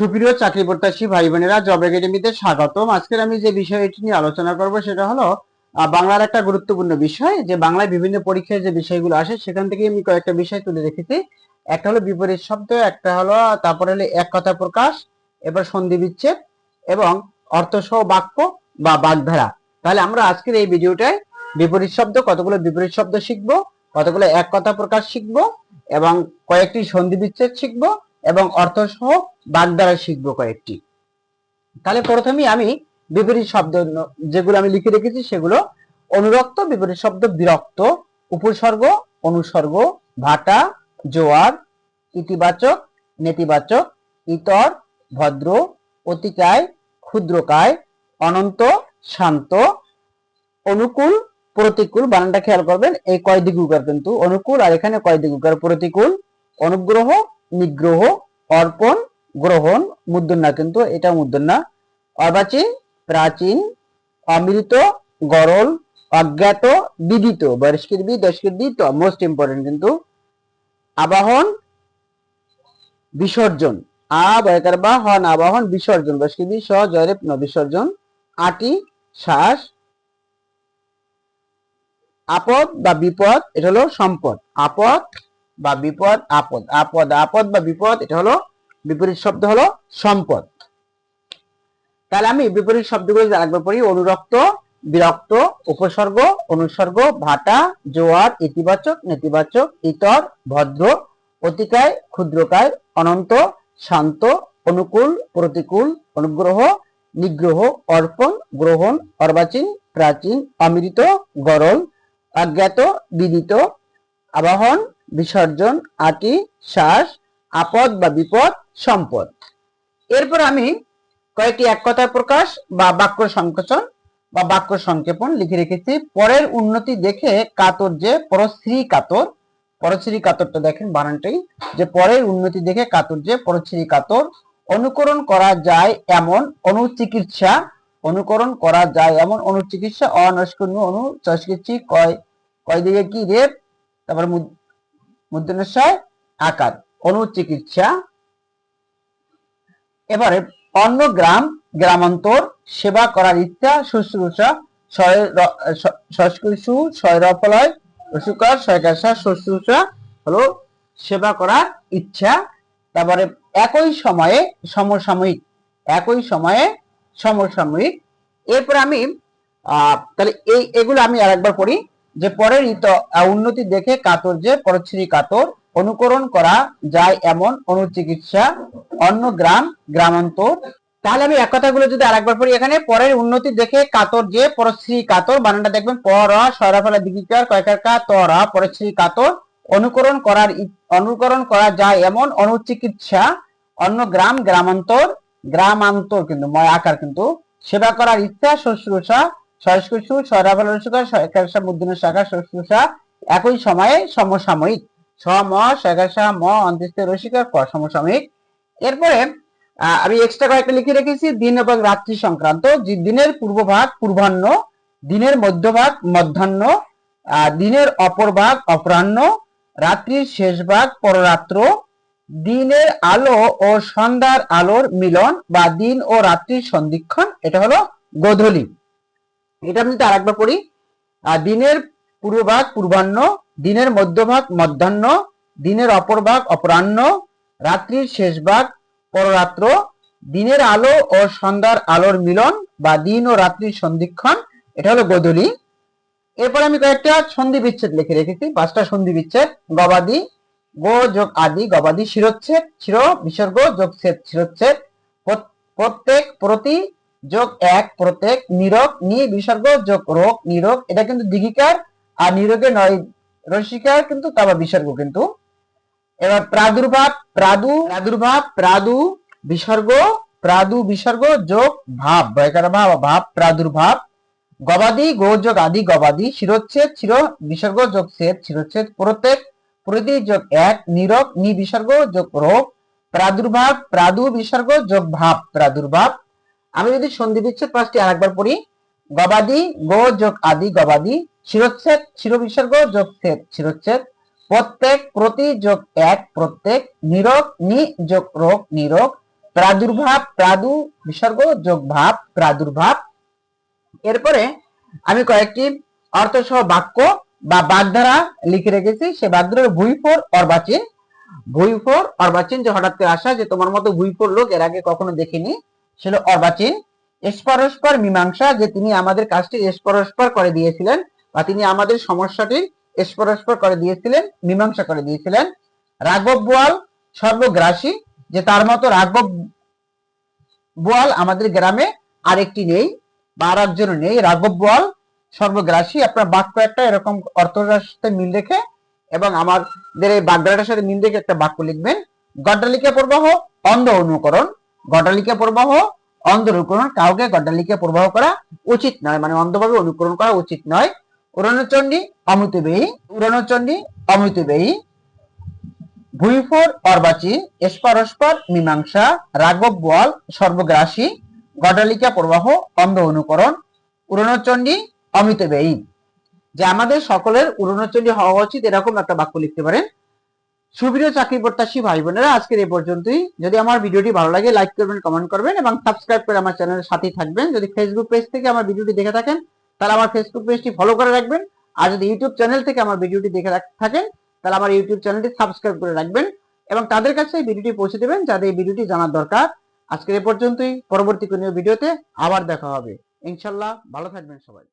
সুপ্রিয় চাকরি প্রত্যাশী ভাই বোনেরা জব একাডেমিতে স্বাগতম। আজকের আমি যে বিষয়টি নিয়ে আলোচনা করব সেটা হলো বাংলার একটা গুরুত্বপূর্ণ বিষয়, যে বাংলায় বিভিন্ন পরীক্ষায় যে বিষয়গুলো আসে, সেখান থেকে আমি কয়েকটা বিষয় তুলে রেখেছি। একটা হলো বিপরীত শব্দ, একটা হলো, তারপরে হলো এক কথা প্রকাশ, এবার সন্ধি বিচ্ছেদ এবং অর্থসহ বাক্য বা বাগধারা। তাহলে আমরা আজকের এই ভিডিওটায় বিপরীত শব্দ, কতগুলো বিপরীত শব্দ শিখব, কতগুলো এক কথা প্রকাশ শিখব এবং কয়েকটি সন্ধি বিচ্ছেদ শিখব এবং অর্থসহ বাগধারা শিখব কয়েকটি। তাহলে প্রথমেই আমি বিপরীত শব্দ যেগুলো আমি লিখে রেখেছি সেগুলো অনুরক্ত, বিপরীত শব্দ বিরক্ত, উপসর্গ, অনুসর্গ, ভাটা, জোয়ার, ইতিবাচক, নেতিবাচক, ইতর, ভদ্র, অতিকায়, ক্ষুদ্রকায়, অনন্ত, শান্ত, অনুকূল, প্রতিকূল, বানানটা খেয়াল করবেন, এই কয় দিগুকার কিন্তু অনুকূল, আর এখানে কয় দিগুকার প্রতিকূল, অনুগ্রহ নিগ্রহ, অর্পণ, গ্রহণ, মুদ্রণা। কিন্তু এটা মুদ্রণা। অর্বাচীন প্রাচীন, অমৃত, গরল, অজ্ঞাত, বিদিত। বয়স্কের বি দশকের দিত মোস্ট ইম্পর্টেন্ট কিন্তু আবাহন, বিসর্জন। আ বয়কার বা হন আবাহন, বিসর্জন। বয়স্কের বি, স জয়রেপ বিসর্জন। আটি, শ্বাস। আপদ বা বিপদ, এটা হলো সম্পদ। আপদ বা বিপদ, আপদ। আপদ আপদ বা বিপদ, এটা হলো বিপরীত শব্দ হলো সম্পদ। তাহলে আমি বিপরীত শব্দগুলো আরেকবার পড়ি, অনুরক্ত, বিরক্ত, উপসর্গ, অনুসর্গ, ভাটা, জোয়ার, ইতিবাচক, নেতিবাচক, ইতর, ভদ্র, অতিকায়, ক্ষুদ্রকায়, অনন্ত, শান্ত, অনুকূল, প্রতিকূল, অনুগ্রহ, নিগ্রহ, অর্পণ, গ্রহণ, অর্বাচীন, প্রাচীন, অমৃত, গরল, অজ্ঞাত বিদিত আবাহন বিসর্জন, আটি, শ্বাস, আপদ বা বিপদ, সম্পদ। এরপর আমি কয়েকটি এক কথার প্রকাশ বা বাক্য সংকোচন বা বাক্য সংক্ষেপণ লিখে রেখেছি। পরের উন্নতি দেখে কাতর যে পরশ্রী কাতর, পরশ্রী কাতরটা দেখেন বানানটাই যে পরের উন্নতি দেখে কাতর যে পরশ্রী কাতর, অনুকরণ করা যায় এমন অনুচিকিৎসা, অনুকরণ করা যায় এমন অনুচিকিৎসা অনস্কর্ণ অনু চস্কিচ্ছি কয় কয় দিকে কি রেপ, তারপর মুদ্রণস্বয় আকার, অনুচিকিৎসা। এবারে অন্য গ্রাম, গ্রামান্তর, সেবা করার ইচ্ছা, শুশ্রূষা সংস্কৃষু শয়রফলয় রসুকার শয়কাশা শুশ্রূষা হলো সেবা করার ইচ্ছা। তারপরে একই সময়ে সমসাময়িক, একই সময়ে সমসাময়িক। এরপর আমি তাহলে এই, এগুলো আমি আরেকবার পড়ি। যে পরের ইত উন্নতি দেখে কাতর যে পরশ্রী কাতর অনুকরণ করা যায় এমন অনুচিকিৎসা অন্য গ্রাম, গ্রামান্তর। তাহলে আমি এক কথাগুলো যদি আরেকবার পড়ি এখানে, পরের উন্নতি দেখে কাতর যে পরশ্রী কাতর, বানানটা দেখবেন পর সরাফলা দিগিকার কয়কার কা তরা পরশ্রী কাতর অনুকরণ করার অনুকরণ করা যায় এমন অনুচিকিৎসা অন্য গ্রাম, গ্রামান্তর গ্রামান্তর কিন্তু, ময় আকার কিন্তু, সেবা করার ইচ্ছা, শুশ্রূষা সংস্কৃতি সরাফলা রসুকার সরকার মুদ্দিনের শাখা শুশ্রূষা একই সময়ে সমসাময়িক। সম সরকার ম অন্ত্যেষ্টি রসিকার ক, সমসাময়িক। এরপরে আমি এক্সট্রা কয়েকটা লিখে রেখেছি। দিন এবং রাত্রি সংক্রান্ত। দিনের পূর্বভাগ পূর্বাহ্ন, দিনের মধ্যভাগ মধ্যাহ্ন দিনের অপর ভাগ অপরাহ্ন, রাত্রির শেষ ভাগ পররাত্র, দিনের আলো ও সন্ধ্যার আলোর মিলন বা দিন ও রাত্রির সন্ধিক্ষণ, এটা হলো গোধূলি। এটা আমি যদি আরেকবার পড়ি দিনের পূর্বভাগ পূর্বাহ্ন, দিনের মধ্যভাগ মধ্যাহ্ন, দিনের অপর ভাগ অপরাহ্ন, রাত্রির শেষ ভাগ পররাত্র, দিনের আলো ও সন্ধ্যার আলোর মিলন বা দিন ও রাত্রির সন্ধিক্ষণ, এটা হলো গোধূলি। এরপর আমি কয়েকটা সন্ধি বিচ্ছেদ লিখে রেখেছি, পাঁচটা সন্ধি বিচ্ছেদ, গবাদি, গো যোগ আদি, গবাদি শিরোচ্ছেদ, শির, বিসর্গ, যোগ ছেদ শিরোচ্ছেদ প্রত্যেক প্রতি যোগ এক প্রত্যেক নিরোগ, নি বিসর্গ, যোগ রোগ, নিরোগ, এটা কিন্তু দিঘিকার, আর নিরোগে নয় রসিকার কিন্তু তারপর বিসর্গ কিন্তু। এবার প্রাদুর্ভাব, প্রাদু প্রাদুর্ভাব, প্রাদু, বিসর্গ প্রাদু, বিসর্গ, যোগ, ভাব বয়কার ভাব ভাব, প্রাদুর্ভাব, গবাদি গো যোগ আদি, গবাদি, শিরোচ্ছেদ, শির, বিসর্গ যোগ ছেদ শিরোচ্ছেদ, প্রত্যেক প্রতি যোগ এক, নিরোগ, নি বিসর্গ, যোগ রোগ, প্রাদুর্ভাব, প্রাদু, বিসর্গ, যোগ ভাব, প্রাদুর্ভাব আমি যদি সন্ধি বিচ্ছেদ পাঁচটি আরেকবার পড়ি। গবাদি, গো, যোগ, আদি, গবাদি। শিরোচ্ছেদ শির বিসর্গ যোগ, ছেদ, শিরোচ্ছেদ। প্রত্যেক, প্রতি, যোগ, এক, প্রত্যেক। নিরোগ, নি, যোগ, রোগ, নিরোগ। প্রাদুর্ভাব, প্রাদু, বিসর্গ, যোগ, ভাব, প্রাদুর্ভাব। এরপরে আমি কয়েকটি অর্থসহ বাক্য বা বাগধারা লিখে রেখেছি। সে বাগধারার ভুইফোর অর্বাচীন। ভুইফোর অর্বাচীন যে হঠাৎ করে আসা যে তোমার মতো ভুইফোর লোক এর আগে কখনো দেখিনি। ছিল অর্বাচীন স্পরস্পর মীমাংসা যে তিনি আমাদের কাজটি স্পরস্পর করে দিয়েছিলেন বা তিনি আমাদের সমস্যাটি স্পরস্পর করে দিয়েছিলেন, মীমাংসা করে দিয়েছিলেন। রাঘব বোয়াল সর্বগ্রাসী, যে তার মতো রাঘব বোয়াল আমাদের গ্রামে আরেকটি নেই বা আর নেই। রাঘব বোয়াল সর্বগ্রাসী, আপনার বাক্য একটা এরকম অর্থটার সাথে মিল রেখে এবং আমাদের এই বাগদাটার সাথে মিল রেখে একটা বাক্য লিখবেন। গড্ডালিকা প্রবাহ, অন্ধ অনুকরণ। গড্ডালিকা প্রবাহ, অন্ধ অনুকরণ কাউকে গড্ডালিকা প্রবাহ করা উচিত নয়। মানে অন্ধভাবে অনুকরণ করা উচিত নয়। উড়নচণ্ডী অমৃতবেহী উড়নচণ্ডী অমৃতবেহী ভুইফোর অর্বাচী, স্পরস্পর, মীমাংসা, রাঘব বল সর্বগ্রাসী গডালিকা প্রবাহ, অন্ধ অনুকরণ উড়নচণ্ডী অমৃতব্যয়ী যে আমাদের সকলের উড়নচণ্ডী হওয়া উচিত, এরকম একটা বাক্য লিখতে পারেন। সুপ্রিয় চাকরি প্রত্যাশী ভাই বোনেরা আজকের এই পর্যন্তই। যদি আমার ভিডিওটি ভালো লাগে লাইক করবেন কমেন্ট করবেন এবং সাবস্ক্রাইব করে আমার চ্যানেলের সাথেই থাকবেন। যদি ফেসবুক পেজ থেকে আমার ভিডিওটি দেখে থাকেন, তাহলে আমার ফেসবুক পেজটি ফলো করে রাখবেন। আর যদি ইউটিউব চ্যানেল থেকে আমার ভিডিওটি দেখে থাকেন, তাহলে আমার ইউটিউব চ্যানেলটি সাবস্ক্রাইব করে রাখবেন এবং তাদের কাছে এই ভিডিওটি পৌঁছে দেবেন যাদের এই ভিডিওটি জানার দরকার। আজকের এ পর্যন্তই। পরবর্তী কোনো ভিডিওতে আবার দেখা হবে। ইনশাল্লাহ ভালো থাকবেন সবাই।